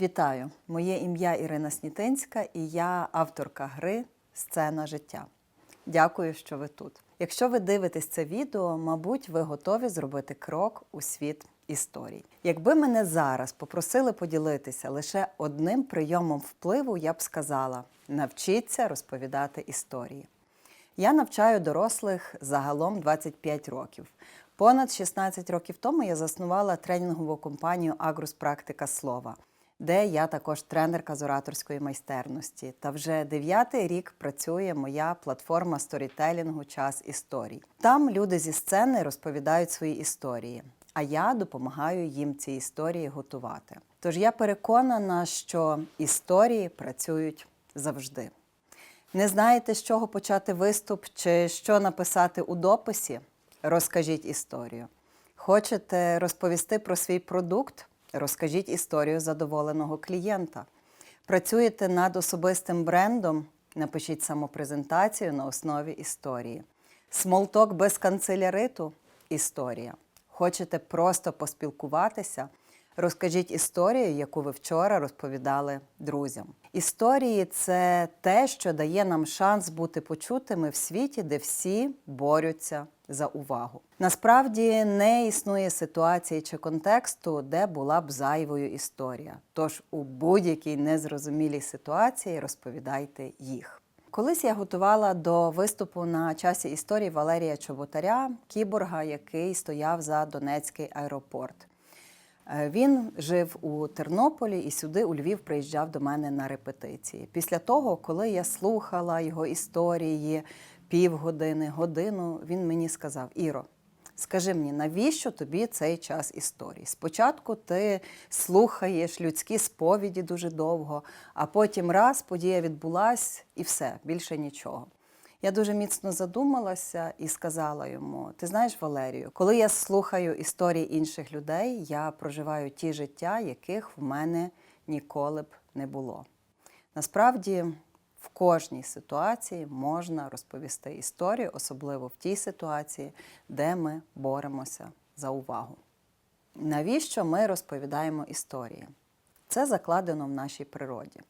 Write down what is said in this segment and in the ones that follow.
Вітаю! Моє ім'я Ірина Снітинська і я авторка гри Сцена життя. Дякую, що ви тут. Якщо ви дивитесь це відео, мабуть, ви готові зробити крок у світ історій. Якби мене зараз попросили поділитися лише одним прийомом впливу, я б сказала: навчіться розповідати історії. Я навчаю дорослих загалом 25 років. Понад 16 років тому я заснувала тренінгову компанію Агрус Практика Слова, де я також тренерка з ораторської майстерності. Та вже дев'ятий рік працює моя платформа сторітелінгу Час історій. Там люди зі сцени розповідають свої історії, а я допомагаю їм ці історії готувати. Тож я переконана, що історії працюють завжди. Не знаєте, з чого почати виступ чи що написати у дописі? Розкажіть історію. Хочете розповісти про свій продукт? Розкажіть історію задоволеного клієнта. Працюєте над особистим брендом? Напишіть самопрезентацію на основі історії. Смолток без канцеляриту історія. Хочете просто поспілкуватися? Розкажіть історію, яку ви вчора розповідали друзям. Історії це те, що дає нам шанс бути почутими в світі, де всі борються за увагу. Насправді не існує ситуації чи контексту, де була б зайвою історія. Тож у будь-якій незрозумілій ситуації розповідайте їх. Колись я готувала до виступу на часі історії Валерія Чоботаря, кіборга, який стояв за Донецький аеропорт. Е, Він жив у Тернополі і сюди у Львів приїжджав до мене на репетиції. Після того, коли я слухала його історії півгодини, годину, він мені сказав: Іро, скажи мені, навіщо тобі цей час історії? Спочатку ти слухаєш людські сповіді дуже довго, а потім раз подія відбулась і все, більше нічого. Я дуже міцно задумалася і сказала йому: ти знаєш, Валерію, коли я слухаю історії інших людей, я проживаю ті життя, яких в мене ніколи б не було. Насправді, в кожній ситуації можна розповісти історію, особливо в тій ситуації, де ми боремося за увагу. Навіщо ми розповідаємо історії? Це закладено в нашій природі.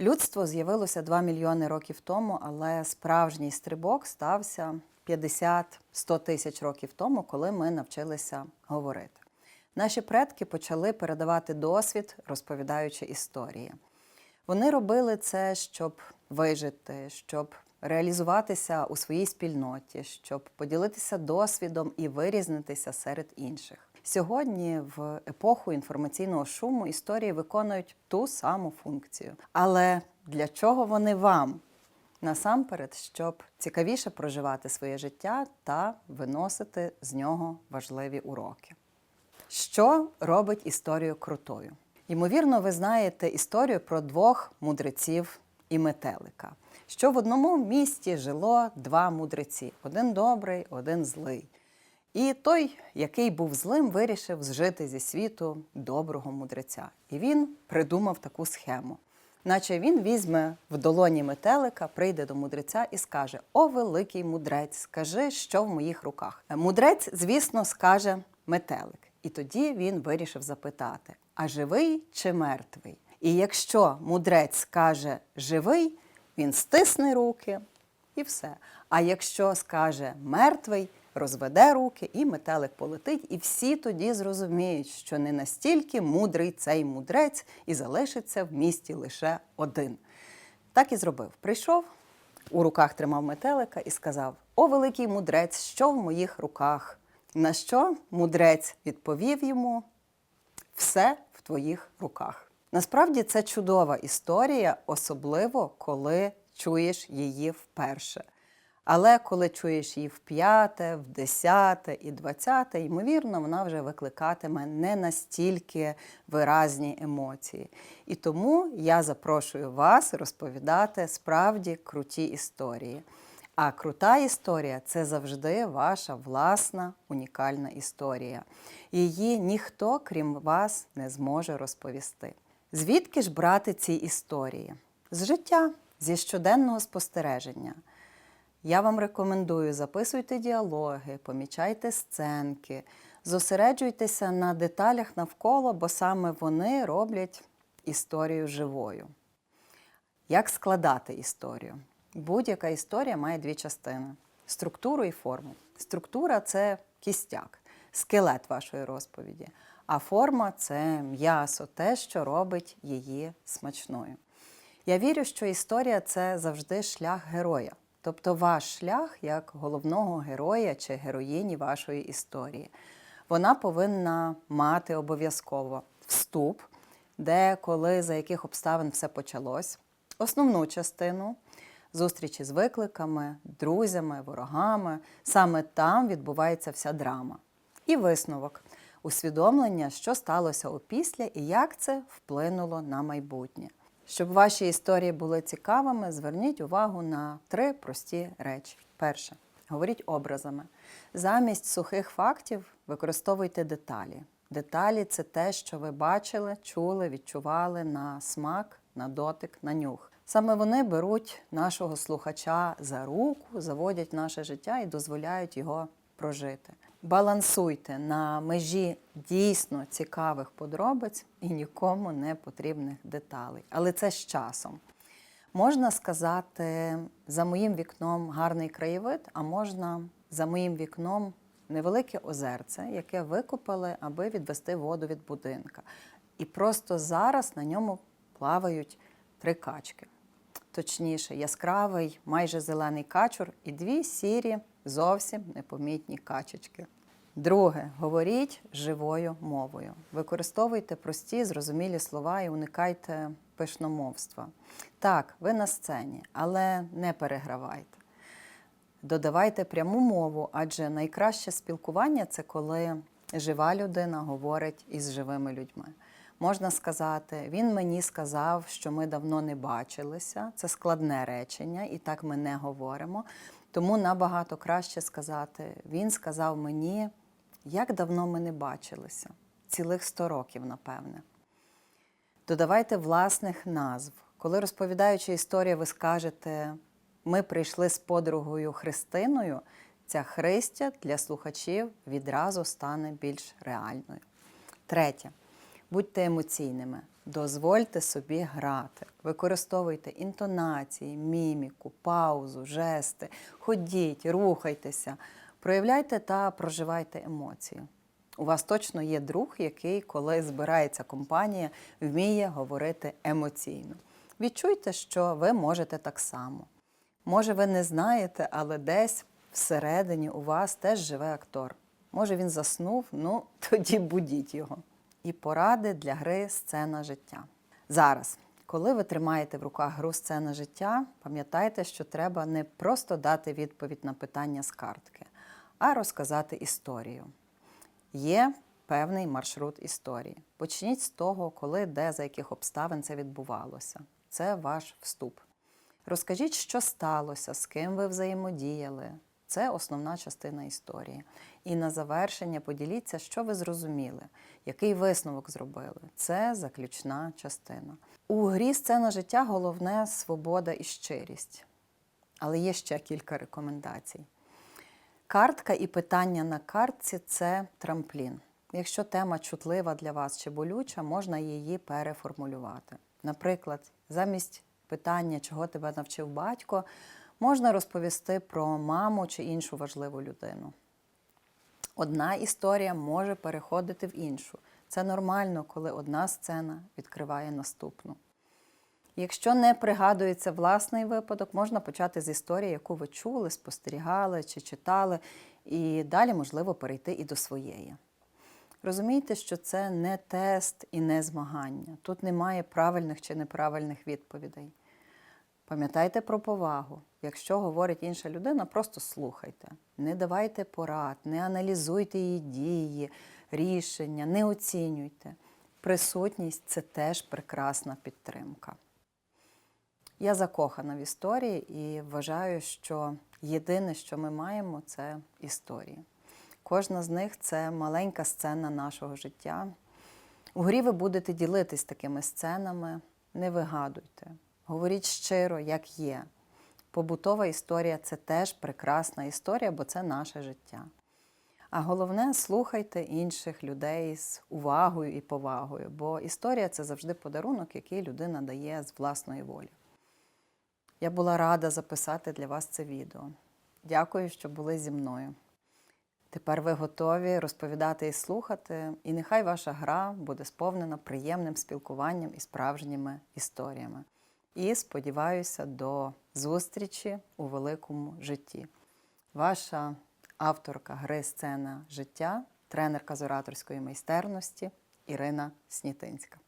Людство з'явилося 2 мільйони років тому, але справжній стрибок стався 50-100 тисяч років тому, коли ми навчилися говорити. Наші предки почали передавати досвід, розповідаючи історії. Вони робили це, щоб вижити, щоб реалізуватися у своїй спільноті, щоб поділитися досвідом і вирізнитися серед інших. Сьогодні, в епоху інформаційного шуму, історії виконують ту саму функцію. Але для чого вони вам? Насамперед, щоб цікавіше проживати своє життя та виносити з нього важливі уроки. Що робить історію крутою? Ймовірно, ви знаєте історію про двох мудреців і метелика. Що в одному місті жило два мудреці: один добрий, один злий. І той, який був злим, вирішив зжити зі світу доброго мудреця. І він придумав таку схему. Наче він візьме в долоні метелика, прийде до мудреця і скаже: О, великий мудрець, скажи, що в моїх руках. Мудрець, звісно, скаже метелик. І тоді він вирішив запитати: а живий чи мертвий? І якщо мудрець скаже живий, він стисне руки і все. А якщо скаже мертвий, розведе руки, і метелик полетить, і всі тоді зрозуміють, що не настільки мудрий цей мудрець і залишиться в місті лише один. Так і зробив. Прийшов, у руках тримав метелика і сказав: О, великий мудрець, що в моїх руках? На що мудрець відповів йому: все в твоїх руках. Насправді це чудова історія, особливо коли чуєш її вперше. Але коли чуєш її в п'яте, в десяте і двадцяте, ймовірно, вона вже викликатиме не настільки виразні емоції. І тому я запрошую вас розповідати справді круті історії. А крута історія це завжди ваша власна унікальна історія. Її ніхто, крім вас, не зможе розповісти. Звідки ж брати ці історії? З життя, зі щоденного спостереження. Я вам рекомендую записуйте діалоги, помічайте сценки, зосереджуйтеся на деталях навколо, бо саме вони роблять історію живою. Як складати історію? Будь-яка історія має дві частини: структуру і форму. Структура це кістяк, скелет вашої розповіді, а форма це м'ясо, те, що робить її смачною. Я вірю, що історія це завжди шлях героя, тобто ваш шлях як головного героя чи героїні вашої історії. Вона повинна мати обов'язково вступ, де, коли, за яких обставин все почалось, основну частину зустрічі з викликами, друзями, ворогами. Саме там відбувається вся драма. І висновок усвідомлення, що сталося опісля і як це вплинуло на майбутнє. Щоб ваші історії були цікавими, зверніть увагу на три прості речі. Перше, говоріть образами. Замість сухих фактів використовуйте деталі. Деталі це те, що ви бачили, чули, відчували на смак, на дотик, на нюх. Саме вони беруть нашого слухача за руку, заводять наше життя і дозволяють його прожити. Балансуйте на межі дійсно цікавих подробиць і нікому не потрібних деталей. Але це з часом. Можна сказати, за моїм вікном гарний краєвид, а можна за моїм вікном невелике озерце, яке викопали, аби відвести воду від будинка. І просто зараз на ньому плавають три качки. Точніше, яскравий, майже зелений качур і дві сірі, зовсім непомітні качечки. Друге, говоріть живою мовою. Використовуйте прості, зрозумілі слова і уникайте пишномовства. Так, ви на сцені, але не перегравайте. Додавайте пряму мову, адже найкраще спілкування це коли жива людина говорить із живими людьми. Можна сказати, він мені сказав, що ми давно не бачилися. Це складне речення, і так ми не говоримо. Тому набагато краще сказати, він сказав мені, як давно ми не бачилися. Цілих 100 років, напевне. Додавайте власних назв. Коли розповідаючи історію, ви скажете, ми прийшли з подругою Христиною, ця Христя для слухачів відразу стане більш реальною. Третє. Будьте емоційними, дозвольте собі грати, використовуйте інтонації, міміку, паузу, жести, ходіть, рухайтеся, проявляйте та проживайте емоції. У вас точно є друг, який, коли збирається компанія, вміє говорити емоційно. Відчуйте, що ви можете так само. Може, ви не знаєте, але десь всередині у вас теж живе актор. Може, він заснув, ну тоді будіть його. І поради для гри сцена життя. Зараз, коли ви тримаєте в руках гру сцена життя, пам'ятайте, що треба не просто дати відповідь на питання з картки, а розказати історію. Є певний маршрут історії. Почніть з того, коли, де, за яких обставин це відбувалося. Це ваш вступ. Розкажіть, що сталося, з ким ви взаємодіяли. Це основна частина історії. І на завершення поділіться, що ви зрозуміли, який висновок зробили. Це заключна частина. У грі сцена життя головне свобода і щирість. Але є ще кілька рекомендацій. Картка і питання на картці це трамплін. Якщо тема чутлива для вас чи болюча, можна її переформулювати. Наприклад, замість питання, чого тебе навчив батько, можна розповісти про маму чи іншу важливу людину. Одна історія може переходити в іншу. Це нормально, коли одна сцена відкриває наступну. Якщо не пригадується власний випадок, можна почати з історії, яку ви чули, спостерігали чи читали, і далі можливо перейти і до своєї. Розумійте, що це не тест і не змагання. Тут немає правильних чи неправильних відповідей. Пам'ятайте про повагу. Якщо говорить інша людина, просто слухайте. Не давайте порад, не аналізуйте її дії, рішення, не оцінюйте. Присутність це теж прекрасна підтримка. Я закохана в історії і вважаю, що єдине, що ми маємо, це історії. Кожна з них це маленька сцена нашого життя. У грі ви будете ділитись такими сценами, не вигадуйте. Говоріть щиро, як є. Побутова історія це теж прекрасна історія, бо це наше життя. А головне, слухайте інших людей з увагою і повагою, бо історія це завжди подарунок, який людина дає з власної волі. Я була рада записати для вас це відео. Дякую, що були зі мною. Тепер ви готові розповідати і слухати, і нехай ваша гра буде сповнена приємним спілкуванням і справжніми історіями. І сподіваюся до зустрічі у великому житті. Ваша авторка гри Сцена життя, тренерка з ораторської майстерності Ірина Снітинська.